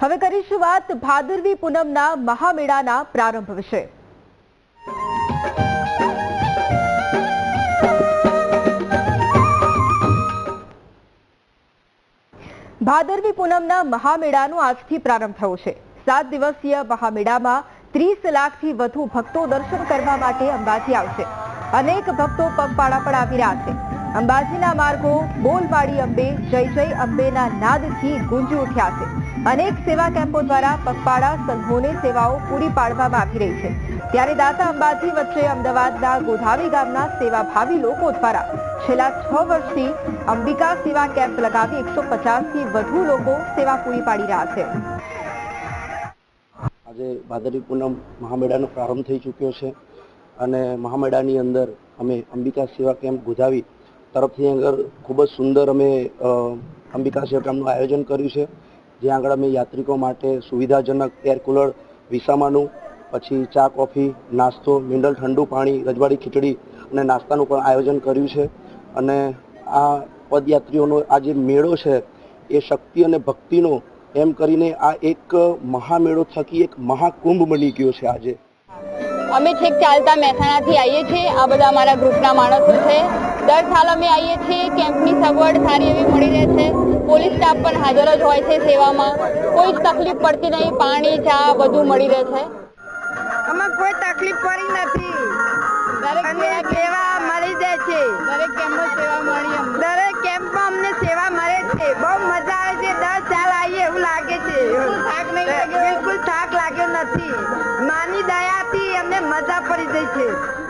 હવે કરીશું વાત ભાદરવી પૂનમના મહામેળાના પ્રારંભ વિશે. ભાદરવી પૂનમના મહામેળાનો આજથી પ્રારંભ થયો છે. સાત દિવસીય મહામેળામાં ત્રીસ લાખથી વધુ ભક્તો દર્શન કરવા માટે અંબાજી આવશે. અનેક ભક્તો પગપાળા પણ આવી રહ્યા છે. અંબાજીના માર્ગો બોલવાડી અંબે, જય જય અંબેના નાદથી ગુંજી ઉઠ્યા છે. અનેક સેવા કેમ્પો દ્વારા પગપાળા સંઘોને સેવાઓ પૂરી પાડવામાં આવી રહી છે. ત્યારે દાતા અંબાજી વચ્ચે અમદાવાદના ગોધાવી ગામના સેવાભાવી લોકો દ્વારા છેલ્લા છ વર્ષથી અંબિકા સેવા કેમ્પ લગાવી એકસો થી વધુ લોકો સેવા પૂરી પાડી રહ્યા છે. આજે ભાદરવી પૂનમ મહામેળાનો પ્રારંભ થઈ ચૂક્યો છે અને મહામેળાની અંદર અમે અંબિકા સેવા કેમ્પ ગોધાવી તરફથી આગળ ખૂબ જ સુંદર અમે અંબિકા સેવા કેમ્પનું આયોજન કર્યું છે. જ્યાં આગળ અમે યાત્રિકો માટે સુવિધાજનક એર કુલર વિસામાનું, પછી ચા, કોફી, નાસ્તો, મિનરલ ઠંડુ પાણી, રજવાડી ખીચડી અને નાસ્તાનું પણ આયોજન કર્યું છે. અને આ પદયાત્રીઓનો આ જે મેળો છે, એ શક્તિ અને ભક્તિનો એમ કરીને આ એક મહામેળો થકી એક મહાકુંભ બની ગયો છે આજે. અમે છેક ચાલતા મહેસાણાથી આવીએ છીએ. આ બધા અમારા ગ્રુપના માણસો છે. દર સાલ અમે આવીએ છીએ. કેમ્પની સગવડ સારી એવી મળી રહે છે પોલીસ સ્ટાફ પણ હાજર જ હોય છે સેવામાં. કોઈ જ તકલીફ પડતી નહીં. પાણી ચા બધું મળી રહે છે આમાં કોઈ તકલીફ પડી નથી. અને સેવા મળી જાય છે. દરેક કેમ્પમાં સેવા મળી દરેક કેમ્પમાં અમને સેવા મળે છે. બહુ મજા આવે છે. દર સાલ આવીએ એવું લાગે છે. સાજા પડી જાય છે.